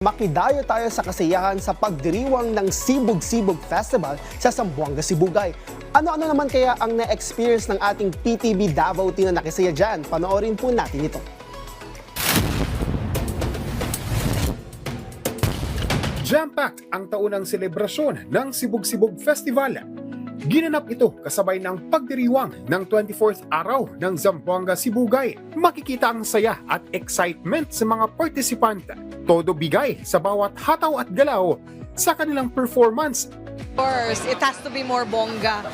Makidayo tayo sa kasiyahan sa pagdiriwang ng Sibug-Sibug Festival sa Zamboanga, Sibugay. Ano-ano naman kaya ang na-experience ng ating PTB Davao team na nakisaya dyan? Panoorin po natin ito. Jam-packed ang taunang selebrasyon ng Sibug-Sibug Festival. Ginanap ito kasabay ng pagdiriwang ng 24th araw ng Zamboanga Sibugay. Makikita ang saya at excitement sa mga participant. Todo bigay sa bawat hataw at galaw sa kanilang performance course, it has to be more bongga.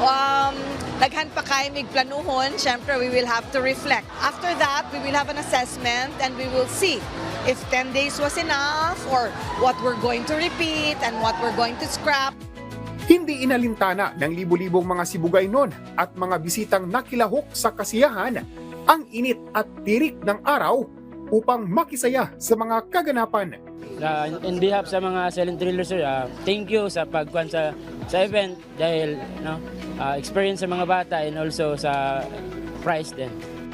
Um, daghan pa kayo mig planuhon, syempre we will have to reflect. After that, we will have an assessment and we will see if 10 days was enough or what we're going to repeat and what we're going to scrap. Hindi inalintana ng libu-libong mga Sibugay noon at mga bisitang nakilahok sa kasiyahan ang init at tirik ng araw upang makisaya sa mga kaganapan. Uh, in behalf sa mga silent thrillers, sir, ah, thank you sa pagkuhan sa sa event dahil no, ah, experience sa mga bata and also sa prize din.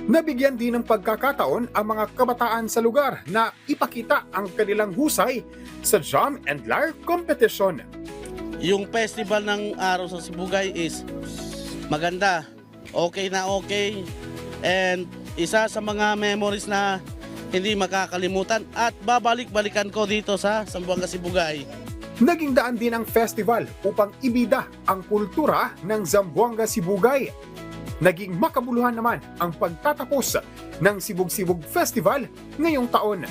Nabigyan din ng pagkakataon ang mga kabataan sa lugar na ipakita ang kanilang husay sa Jam and Lyre competition. Yung festival ng araw sa Sibugay is maganda. Okay na okay. And isa sa mga memories na hindi makakalimutan at babalik-balikan ko dito sa Sambuanga Sibugay. Naging daan din ang festival upang ibida ang kultura ng Zamboanga Sibugay. Naging makabuluhan naman ang pagtatapos ng Sibug-Sibug Festival ngayong taon.